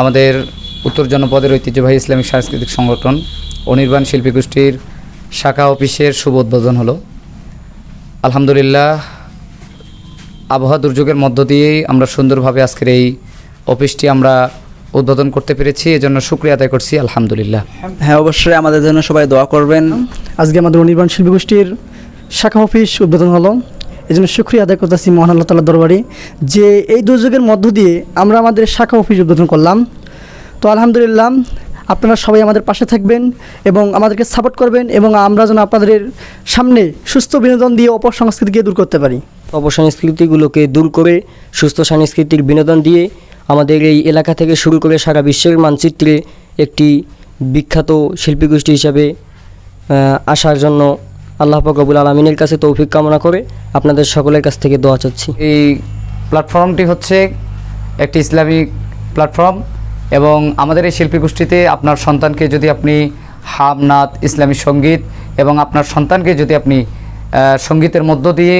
আমাদের উত্তর জনপদের ঐতিহ্যবাহী ইসলামিক সাংস্কৃতিক সংগঠন অনির্বাণ শিল্পী গোষ্ঠীর শাখা অফিসের শুভ উদ্বোধন হলো। আলহামদুলিল্লাহ, আবহাওয়া দুর্যোগের মধ্য দিয়েই আমরা সুন্দরভাবে আজকের এই অফিসটি আমরা উদ্বোধন করতে পেরেছি, এজন্য শুক্রিয়া আদায় করছি, আলহামদুলিল্লাহ। হ্যাঁ অবশ্যই আমাদের জন্য সবাই দোয়া করবেন। আজকে আমাদের অনির্বাণ শিল্পী গোষ্ঠীর শাখা অফিস উদ্বোধন হলো। এই জন্য সুক্রিয়া আদায় করতেছি মহান আল্লাহ তাল্লাহ দরবারে যে এই দুর্যোগের মধ্য দিয়ে আমরা আমাদের শাখা অফিস উদ্বোধন করলাম। তো আলহামদুলিল্লাহ, আপনারা সবাই আমাদের পাশে থাকবেন এবং আমাদেরকে সাপোর্ট করবেন এবং আমরা যেন আপনাদের সামনে সুস্থ বিনোদন দিয়ে অপসংস্কৃতিকে দূর করতে পারি। অপসংস্কৃতিগুলোকে দূর করে, সুস্থ সাংস্কৃতিক বিনোদন দিয়ে আমাদের এই এলাকা থেকে শুরু করে সারা বিশ্বের মানচিত্রে একটি বিখ্যাত শিল্পী গোষ্ঠী হিসাবে আসার জন্য আল্লাহ ফকবুল আলমিনের কাছে তৌফিক কামনা করে। আপনাদের সকলের কাছ থেকে দোয়া চাচ্ছি। এই প্ল্যাটফর্মটি হচ্ছে একটি ইসলামিক প্ল্যাটফর্ম এবং আমাদের এই শিল্পী গোষ্ঠীতে আপনার সন্তানকে যদি আপনি হাম নাত ইসলামী সংগীত এবং আপনার সন্তানকে যদি আপনি সঙ্গীতের মধ্য দিয়ে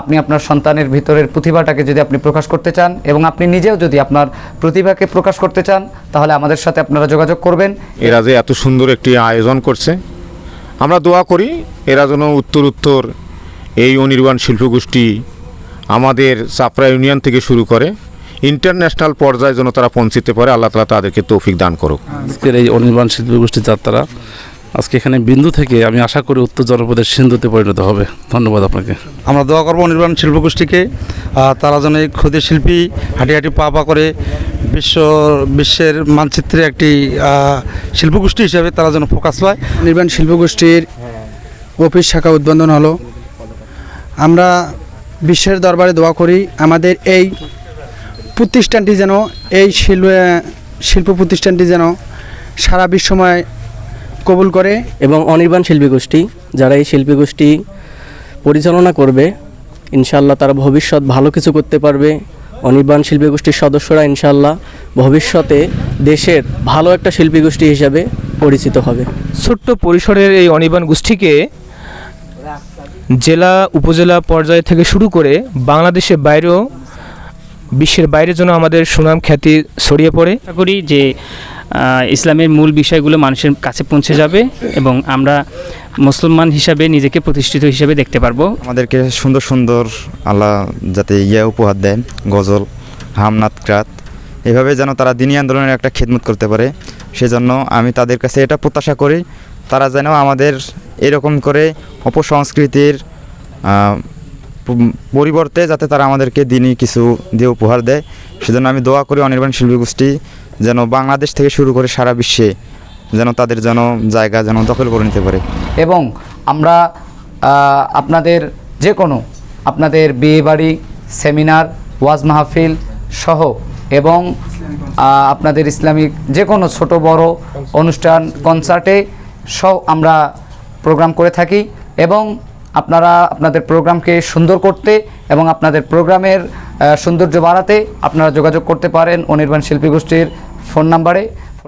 আপনি আপনার সন্তানের ভিতরের প্রতিভাটাকে যদি আপনি প্রকাশ করতে চান এবং আপনি নিজেও যদি আপনার প্রতিভাকে প্রকাশ করতে চান তাহলে আমাদের সাথে আপনারা যোগাযোগ করবেন। এরা যে এত সুন্দর একটি আয়োজন করছে আমরা দোয়া করি এরা যেন উত্তর উত্তর এই অনির্বাণ শিল্পগোষ্ঠী আমাদের চাপড়া ইউনিয়ন থেকে শুরু করে ইন্টারন্যাশনাল পর্যায়ে যেন তারা পৌঁছিতে পারে আল্লাহ তালা তাদেরকে তৌফিক দান করুক। আজকের এই অনির্বাণ শিল্পী গোষ্ঠীর যাত্রা আজকে এখানে বিন্দু থেকে আমি আশা করি উত্তর জনপদের সিন্ধুতে পরিণত হবে। ধন্যবাদ আপনাকে। আমরা দোয়া করব অনির্বাণ শিল্পগোষ্ঠীকে তারা যেন এই ক্ষুদে শিল্পী হাঁটি হাঁটি পা পা করে বিশ্ব বিশ্বের মানচিত্রে একটি শিল্পগোষ্ঠী হিসেবে তারা যেন ফোকাস পায়। নির্বাণ শিল্পগোষ্ঠীর অফিস শাখা উদ্বোধন হলো। আমরা বিশ্বের দরবারে দোয়া করি আমাদের এই প্রতিষ্ঠানটি যেন এই শিল্প শিল্প প্রতিষ্ঠানটি যেন সারা বিশ্বময় কবুল করে। এবং অনির্বাণ শিল্পী গোষ্ঠী যারা এই শিল্পী গোষ্ঠী পরিচালনা করবে ইনশাল্লাহ তারা ভবিষ্যৎ ভালো কিছু করতে পারবে। অনির্বাণ শিল্পী গোষ্ঠীর সদস্যরা ইনশাল্লাহ ভবিষ্যতে দেশের ভালো একটা শিল্পী গোষ্ঠী হিসাবে পরিচিত হবে। ছোট্ট পরিসরের এই অনির্বাণ গোষ্ঠীকে জেলা উপজেলা পর্যায় থেকে শুরু করে বাংলাদেশের বাইরেও বিশ্বের বাইরে যেন আমাদের সুনাম খ্যাতি ছড়িয়ে পড়ে। আশা করি যে ইসলামের মূল বিষয়গুলো মানুষের কাছে পৌঁছে যাবে এবং আমরা মুসলমান হিসাবে নিজেকে প্রতিষ্ঠিত হিসাবে দেখতে পারব। আমাদেরকে সুন্দর সুন্দর আল্লাহ যাতে ইয়ে উপহার দেন গজল হামনাত ক্রাত এভাবে যেন তারা দিনী আন্দোলনের একটা খেদমত করতে পারে। সেজন্য আমি তাদের কাছে এটা প্রত্যাশা করি তারা যেন আমাদের এরকম করে অপসংস্কৃতির পরিবর্তে যাতে তারা আমাদেরকে দিনই কিছু দিয়ে উপহার দেয়। সেজন্য আমি দোয়া করি অনির্বাণ শিল্পী গোষ্ঠী যেন বাংলাদেশ থেকে শুরু করে সারা বিশ্বে যেন তাদের যেন জায়গা যেন দখল করে নিতে পারে। এবং আমরা আপনাদের যে কোনো আপনাদের বিয়ে বাড়ি সেমিনার, ওয়াজ মাহফিল সহ এবং আপনাদের ইসলামিক যে কোনো ছোট বড় অনুষ্ঠান কনসার্টে সহ আমরা প্রোগ্রাম করে থাকি এবং আপনারা আপনাদের প্রোগ্রামকে সুন্দর করতে এবং আপনাদের প্রোগ্রামের সৌন্দর্য বাড়াতে আপনারা যোগাযোগ করতে পারেন অনির্বাণ শিল্পী গোষ্ঠীর ফোন নাম্বারে